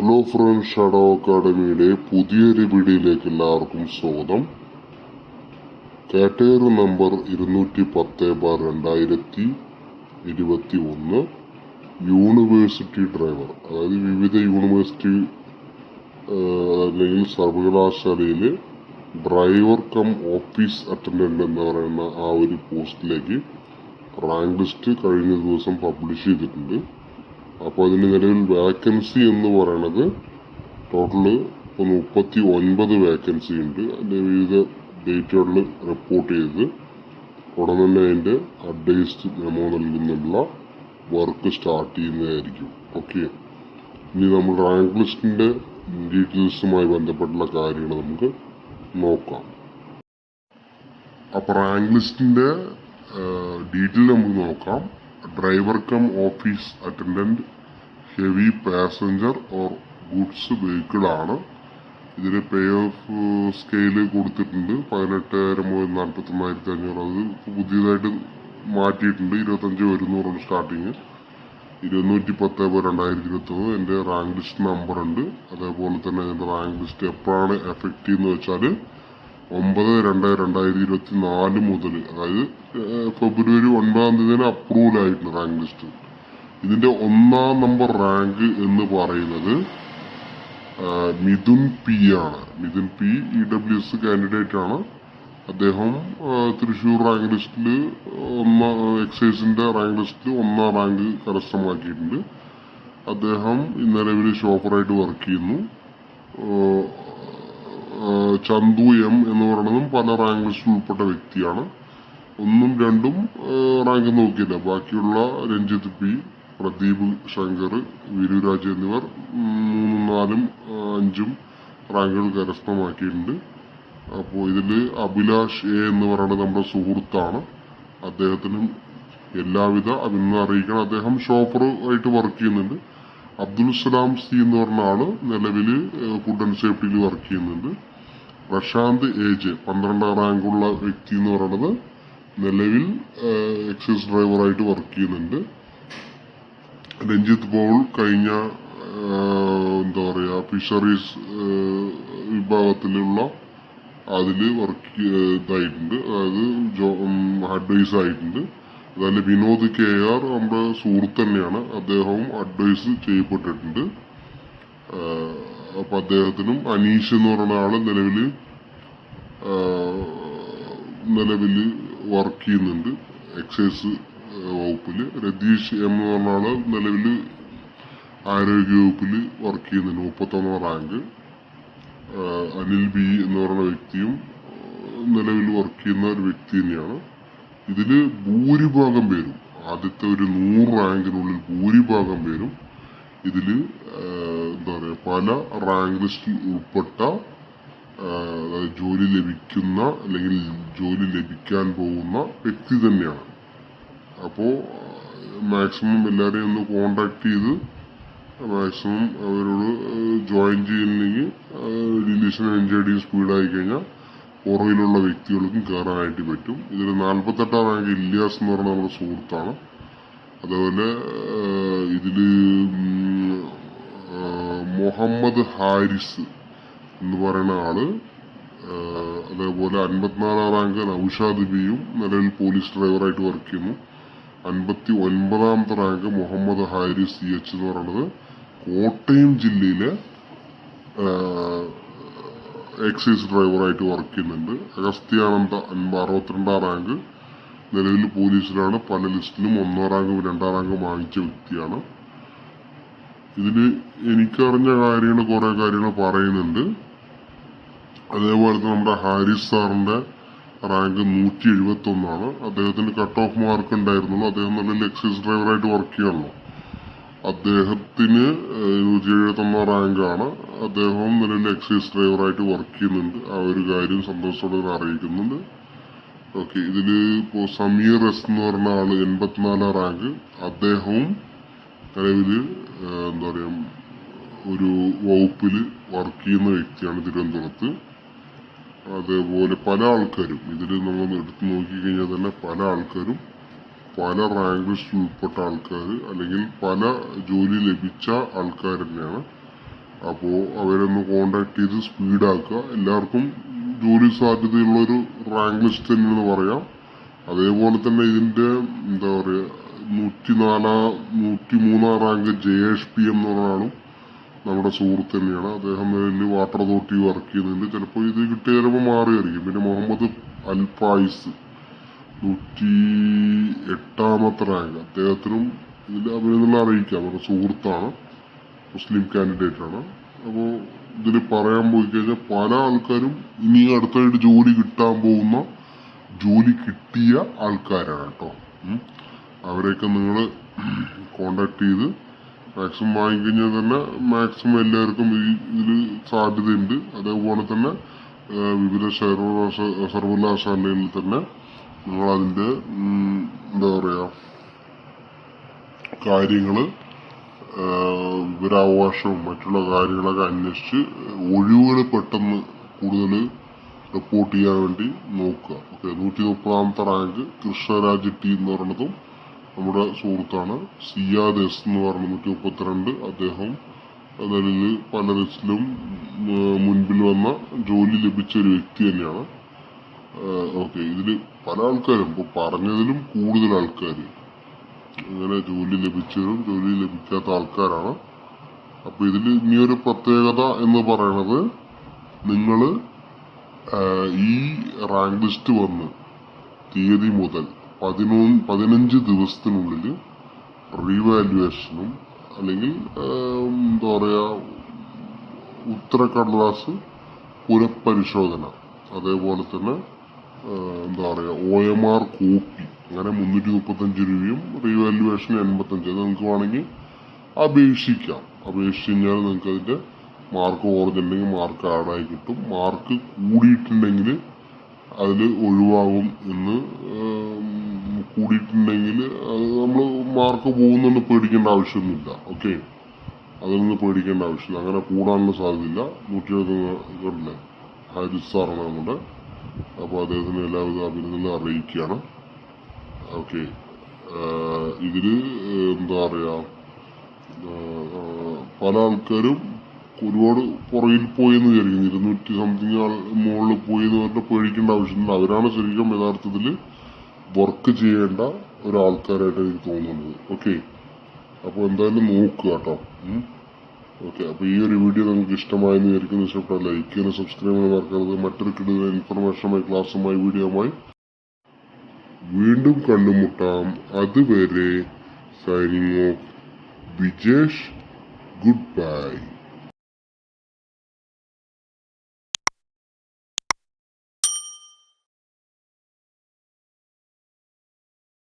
Hello friend shadow അക്കാഡമിയുടെ പുതിയൊരു വീഡിയോയിലേക്ക് എല്ലാവർക്കും സ്വാഗതം. കാറ്റഗറി നമ്പർ ഇരുന്നൂറ്റി പത്ത് ബാർ രണ്ടായിരത്തി ഇരുപത്തി ഒന്ന് യൂണിവേഴ്സിറ്റി ഡ്രൈവർ. അതായത് വിവിധ യൂണിവേഴ്സിറ്റി അല്ലെങ്കിൽ സർവകലാശാലയിൽ ഡ്രൈവർ കം ഓഫീസ് അറ്റൻഡന്റ് എന്ന് പറയുന്ന ആ ഒരു പോസ്റ്റിലേക്ക് റാങ്ക് ലിസ്റ്റ് കഴിഞ്ഞ ദിവസം പബ്ലിഷ് ചെയ്തിട്ടുണ്ട്. അപ്പോൾ ഇതിന് നിലവിൽ വേക്കൻസി എന്ന് പറയണത് ടോട്ടൽ മുപ്പത്തി ഒൻപത് വേക്കൻസി ഉണ്ട്. അതിന്റെ വിവിധ ഡേറ്റുകളിൽ റിപ്പോർട്ട് ചെയ്ത് ഉടൻ തന്നെ അതിന്റെ അഡ്വൈസ്ഡ് മെമോ നൽകുന്നുള്ള വർക്ക് സ്റ്റാർട്ട് ചെയ്യുന്നതായിരിക്കും. ഓക്കെ ഇനി നമ്മൾ റാങ്ക് ലിസ്റ്റിന്റെ ഡീറ്റെയിൽസുമായി ബന്ധപ്പെട്ടുള്ള കാര്യങ്ങൾ നമുക്ക് നോക്കാം. അപ്പോൾ റാങ്ക് ലിസ്റ്റിന്റെ ഡീറ്റെയിൽ നമുക്ക് നോക്കാം. Driver cum office attendant heavy passenger or goods vehicle ആണ്. ഇതിൽ പേ ഓഫ് സ്കെയിൽ കൊടുത്തിട്ടുണ്ട്. പതിനെട്ടായിരം മുതൽ നാൽപ്പത്തൊന്നായിരത്തി അഞ്ഞൂറ് അത് പുതിയതായിട്ട് മാറ്റിയിട്ടുണ്ട്. ഇരുപത്തഞ്ച് ഒരുന്നൂറാണ് സ്റ്റാർട്ടിങ് ഇരുന്നൂറ്റി പത്ത് രണ്ടായിരത്തി ഇരുപത്തി ഒന്ന് എന്റെ റാങ്ക് ലിസ്റ്റ് നമ്പർ ഉണ്ട്. അതേപോലെ തന്നെ എന്റെ റാങ്ക് ലിസ്റ്റ് എപ്പോഴാണ് എഫക്റ്റീവ് എന്ന് വെച്ചാൽ ഒമ്പത് രണ്ട് രണ്ടായിരത്തി ഇരുപത്തി നാല് മുതൽ അതായത് ഫെബ്രുവരി ഒൻപതാം തീയതി അപ്രൂവൽ ആയിട്ടുണ്ട് റാങ്ക് ലിസ്റ്റ് ഇതിന്റെ ഒന്നാം നമ്പർ റാങ്ക് എന്ന് പറയുന്നത് മിഥുൻ പി ആണ്. Mithun P E W S candidate ആണ്. അദ്ദേഹം തൃശ്ശൂർ റാങ്ക് ലിസ്റ്റിൽ ഒന്നാം എക്സൈസിന്റെ റാങ്ക് ലിസ്റ്റിൽ ഒന്നാം റാങ്ക് കരസ്ഥമാക്കിയിട്ടുണ്ട്. അദ്ദേഹം നിലവിൽ ഷോപ്പറായിട്ട് വർക്ക് ചെയ്യുന്നു. ചന്തു എം എന്ന് പറയുന്നതും പല റാങ്ക് ലിസ്റ്റിൽ ഉൾപ്പെട്ട വ്യക്തിയാണ്. ഒന്നും രണ്ടും റാങ്ക് നോക്കിയില്ല. ബാക്കിയുള്ള രഞ്ജിത്ത് പി പ്രദീപ് ശങ്കർ വിരുരാജ് എന്നിവർ മൂന്നും നാലും അഞ്ചും റാങ്കുകൾ കരസ്ഥമാക്കിയിട്ടുണ്ട്. അപ്പോൾ ഇതിൽ അഭിലാഷ് എ എന്ന് പറയുന്നത് നമ്മുടെ സുഹൃത്താണ്. അദ്ദേഹത്തിനും എല്ലാവിധ അഭിനന്ദനം അറിയിക്കണം. അദ്ദേഹം ഷോപ്പർ ആയിട്ട് വർക്ക് ചെയ്യുന്നുണ്ട്. അബ്ദുൽ സലാം സി എന്ന് പറഞ്ഞ ആൾ നിലവിൽ ഫുഡ് ആൻഡ് സേഫ്റ്റിയിൽ വർക്ക് ചെയ്യുന്നുണ്ട്. പ്രശാന്ത് ഏജ് പന്ത്രണ്ടാം റാങ്കുള്ള വ്യക്തി എന്ന് പറയുന്നത് നിലവിൽ എക്സൈസ് ഡ്രൈവറായിട്ട് വർക്ക് ചെയ്യുന്നുണ്ട്. രഞ്ജിത്ത് പോൾ കഴിഞ്ഞ എന്താ പറയുക ഫിഷറീസ് വിഭാഗത്തിലുള്ള അതിൽ വർക്ക് ഇതായിട്ടുണ്ട്. അതായത് ജോ അഡ്വൈസ് ആയിട്ടുണ്ട്. അതുപോലെ വിനോദ് കെ ആർ നമ്മുടെ സുഹൃത്ത് തന്നെയാണ്. അദ്ദേഹവും അഡ്വൈസ് ചെയ്യപ്പെട്ടിട്ടുണ്ട്. ആഹ്, അപ്പൊ അദ്ദേഹത്തിനും അനീഷ് എന്ന് പറയുന്ന ആൾ നിലവിൽ നിലവിൽ വർക്ക് ചെയ്യുന്നുണ്ട്. എക്സൈസ് വകുപ്പിൽ രതീഷ് എം എന്ന് പറഞ്ഞ ആൾ നിലവിൽ ആരോഗ്യ വകുപ്പിൽ വർക്ക് ചെയ്യുന്നുണ്ട്. മുപ്പത്തൊന്നാം റാങ്ക് അനിൽ ബി എന്ന് പറയുന്ന വ്യക്തിയും നിലവിൽ വർക്ക് ചെയ്യുന്ന ഒരു വ്യക്തി തന്നെയാണ്. ഇതിൽ ഭൂരിഭാഗം പേരും ആദ്യത്തെ ഒരു നൂറ് റാങ്കിനുള്ളിൽ ഭൂരിഭാഗം പേരും ഇതിൽ എന്താ പറയാ പല റാങ്ക് ലിസ്റ്റിൽ ഉൾപ്പെട്ട ജോലി ലഭിക്കുന്ന അല്ലെങ്കിൽ ജോലി ലഭിക്കാൻ പോകുന്ന വ്യക്തി തന്നെയാണ്. അപ്പോൾ മാക്സിമം എല്ലാവരെയും ഒന്ന് കോണ്ടാക്ട് ചെയ്ത് മാക്സിമം അവരോട് ജോയിൻ ചെയ്യുന്നെങ്കിൽ ഡിലീഷൻ എൻജോയ് ചെയ്ത് സ്പീഡായി കഴിഞ്ഞാൽ പുറകിലുള്ള വ്യക്തികൾക്കും കയറാനായിട്ട് പറ്റും. ഇതിൽ നാൽപ്പത്തെട്ടാം റാങ്ക് ഇല്ലിയാസ് എന്ന് പറഞ്ഞ നമ്മുടെ സുഹൃത്താണ്. അതേപോലെ ഇതിൽ മുഹമ്മദ് ഹാരിസ് എന്ന് പറയുന്ന ആൾ അതേപോലെ അൻപത്തിനാലാം റാങ്ക് നൌഷാദ് ബിയും നിലവിൽ പോലീസ് ഡ്രൈവറായിട്ട് വർക്ക് ചെയ്യുന്നു. അൻപത്തി ഒൻപതാമത്തെ rank Muhammad Haris C H എന്ന് പറയുന്നത്. കോട്ടയം ജില്ലയിലെ എക്സൈസ് ഡ്രൈവറായിട്ട് വർക്ക് ചെയ്യുന്നുണ്ട്. അഗസ്ത്യാനന്ദ അറുപത്തിരണ്ടാം റാങ്ക് നിലവിൽ പോലീസിലാണ്. പല ലിസ്റ്റിലും ഒന്നാം റാങ്കും രണ്ടാം റാങ്കും വാങ്ങിച്ച വ്യക്തിയാണ്. ഇതിൽ എനിക്കറിഞ്ഞ കാര്യങ്ങൾ കുറെ കാര്യങ്ങൾ പറയുന്നുണ്ട്. അതേപോലെ തന്നെ നമ്മുടെ ഹാരിസ് സാറിന്റെ റാങ്ക് നൂറ്റി എഴുപത്തി ഒന്നാണ് അദ്ദേഹത്തിന് കട്ട് ഓഫ് മാർക്ക് ഉണ്ടായിരുന്നുള്ളൂ. അദ്ദേഹം നല്ല ലക്സസ് ഡ്രൈവറായിട്ട് വർക്ക് ചെയ്യണല്ലോ അദ്ദേഹത്തിന് നൂറ്റി എഴുപത്തി ഒന്നാം റാങ്കാണ്. അദ്ദേഹം നല്ല എക്സൈസ് ഡ്രൈവറായിട്ട് വർക്ക് ചെയ്യുന്നുണ്ട്. ആ ഒരു കാര്യം സന്തോഷത്തോടെ അറിയിക്കുന്നുണ്ട്. ഓക്കെ ഇതിൽ ഇപ്പോ സമീർ എസ് എന്ന് പറഞ്ഞ ആൾ എൺപത്തിനാലാം റാങ്ക്. അദ്ദേഹവും നിലവിൽ ഏഹ്, എന്താ പറയാ ഒരു വകുപ്പിൽ വർക്ക് ചെയ്യുന്ന വ്യക്തിയാണ് തിരുവനന്തപുരത്ത്. അതേപോലെ പല ആൾക്കാരും ഇതിൽ നമ്മൾ എടുത്തു നോക്കിക്കഴിഞ്ഞാൽ തന്നെ പല ആൾക്കാരും പല റാങ്ക് ലിസ്റ്റിൽ ഉൾപ്പെട്ട ആൾക്കാർ അല്ലെങ്കിൽ പല ജോലി ലഭിച്ച ആൾക്കാർ തന്നെയാണ്. അപ്പോൾ അവരൊന്ന് കോണ്ടാക്ട് ചെയ്ത് സ്പീഡാക്കുക എല്ലാവർക്കും ജോലി സാധ്യതയുള്ള ഒരു റാങ്ക് ലിസ്റ്റ് തന്നെയെന്ന് പറയാം. അതേപോലെ തന്നെ ഇതിന്റെ എന്താ പറയുക നൂറ്റി നൂറ്റിമൂന്നാം നൂറ്റി മൂന്നാം റാങ്ക് ജെ എസ് പി എന്ന് പറഞ്ഞാലും നമ്മുടെ സുഹൃത്ത് തന്നെയാണ്. അദ്ദേഹം ഇതിൽ വാട്ടർ അതോറിറ്റി വർക്ക് ചെയ്യുന്നുണ്ട്. ചിലപ്പോൾ ഇത് കിട്ടിയ ചിലപ്പോൾ മാറിയായിരിക്കും. പിന്നെ മുഹമ്മദ് അൽഫായിസ് നൂറ്റി എട്ടാമത്തെ റാങ്ക് അദ്ദേഹത്തിനും ഇതിൽ അഭിനന്ദനം അറിയിക്കാം. അവരുടെ സുഹൃത്താണ് മുസ്ലിം കാൻഡിഡേറ്റ് ആണ്. അപ്പോൾ ഇതിൽ പറയാൻ പോയി കഴിഞ്ഞാൽ പല ആൾക്കാരും ഇനി അടുത്തായിട്ട് ജോലി കിട്ടാൻ പോകുന്ന ജോലി കിട്ടിയ ആൾക്കാരാണ് കേട്ടോ. അവരെയൊക്കെ നിങ്ങൾ കോണ്ടാക്ട് ചെയ്ത് മാക്സിമം വാങ്ങിക്കഴിഞ്ഞാൽ തന്നെ മാക്സിമം എല്ലാവർക്കും ഈ ഇതിൽ സാധ്യതയുണ്ട്. അതേപോലെ തന്നെ വിവിധ സർവകലാശ- സർവകലാശാലയിൽ തന്നെ നിങ്ങളതിന്റെ എന്താ പറയുക കാര്യങ്ങൾ വിവരാവകാശവും മറ്റുള്ള കാര്യങ്ങളൊക്കെ അന്വേഷിച്ച് ഒഴിവുകൾ പെട്ടെന്ന് കൂടുതൽ റിപ്പോർട്ട് ചെയ്യാൻ വേണ്ടി നോക്കുക. ഓക്കെ നൂറ്റി മുപ്പതാമത്തെ റാങ്ക് കൃഷ്ണരാജ് ടി എന്ന് പറയുന്നതും നമ്മുടെ സുഹൃത്താണ് സിയാദ് എസ് എന്ന് പറഞ്ഞ നൂറ്റി മുപ്പത്തിരണ്ട് അദ്ദേഹം അതായത് പല രസിലും മുൻപിൽ വന്ന ജോലി ലഭിച്ച ഒരു വ്യക്തി തന്നെയാണ്. ഓക്കെ ഇതിൽ പല ആൾക്കാരും ഇപ്പോൾ പറഞ്ഞതിലും കൂടുതൽ ആൾക്കാർ ഇങ്ങനെ ജോലി ലഭിച്ചവരും ജോലി ലഭിക്കാത്ത ആൾക്കാരാണ്. അപ്പൊ ഇതിൽ ഇനിയൊരു പ്രത്യേകത എന്ന് പറയണത് നിങ്ങൾ ഈ റാങ്ക് ലിസ്റ്റ് വന്ന് തീയതി മുതൽ പതിനൊന്ന് പതിനഞ്ച് ദിവസത്തിനുള്ളിൽ റീവാലുവേഷനും അല്ലെങ്കിൽ എന്താ പറയുക ഉത്തരക്കടലാസ് പുനഃപരിശോധന. അതേപോലെ തന്നെ എന്താ പറയുക ഒ എം ആർ കോപ്പി അങ്ങനെ മുന്നൂറ്റി മുപ്പത്തഞ്ച് രൂപയും റീവാലുവേഷൻ എൺപത്തഞ്ച്. അത് നിങ്ങൾക്ക് വേണമെങ്കിൽ അപേക്ഷിക്കാം. അപേക്ഷിച്ച് കഴിഞ്ഞാൽ നിങ്ങൾക്ക് അതിന്റെ മാർക്ക് കുറഞ്ഞിട്ടുണ്ടെങ്കിൽ മാർക്ക് ആഡായി കിട്ടും. മാർക്ക് കൂടിയിട്ടുണ്ടെങ്കിൽ അതിൽ ഒഴിവാകും എന്ന് കൂടിയിട്ടുണ്ടെങ്കിൽ അത് നമ്മൾ മാർക്ക് പോകുന്നുണ്ട് പേടിക്കേണ്ട ആവശ്യമൊന്നുമില്ല ഓക്കെ അതൊന്നും പേടിക്കേണ്ട ആവശ്യമില്ല. അങ്ങനെ കൂടാനുള്ള സാധ്യതയില്ല. നൂറ്റി എഴുപത്തിലെ ഹാരിസ് സാറാണ് നമ്മുടെ. അപ്പോൾ അദ്ദേഹത്തിന് എല്ലാവിധ അഭിനന്ദനം അറിയിക്കുകയാണ്. ഓക്കെ ഇതിൽ എന്താ പറയുക പല ആൾക്കാരും ഒരുപാട് പുറകിൽ പോയെന്ന് വിചാരിക്കുന്നു. ഇരുന്നൂറ്റി സംതിങ് ആൾ മുകളിൽ പോയി എന്ന് പറഞ്ഞാൽ പേടിക്കേണ്ട ആവശ്യമില്ല. അവരാണ് ശരിക്കും യഥാർത്ഥത്തിൽ വർക്ക് ചെയ്യേണ്ട ഒരാൾക്കാരായിട്ട് എനിക്ക് തോന്നുന്നത്. ഓക്കെ അപ്പോൾ എന്തായാലും നോക്കുക കേട്ടോ. ഓക്കെ അപ്പോൾ ഈ ഒരു വീഡിയോ നിങ്ങൾക്ക് ഇഷ്ടമായെന്ന് വിചാരിക്കുന്നു. ഇഷ്ടപ്പെട്ട ലൈക്ക് ചെയ്യാനും സബ്സ്ക്രൈബ് ചെയ്യാൻ മറക്കരുത്. മറ്റൊരു കിട്ടുന്ന ഇൻഫർമേഷനുമായി ക്ലാസ്സുമായി വീഡിയോമായി വീണ്ടും കണ്ടുമുട്ടാം. അതുവരെ signing off Vijesh good bye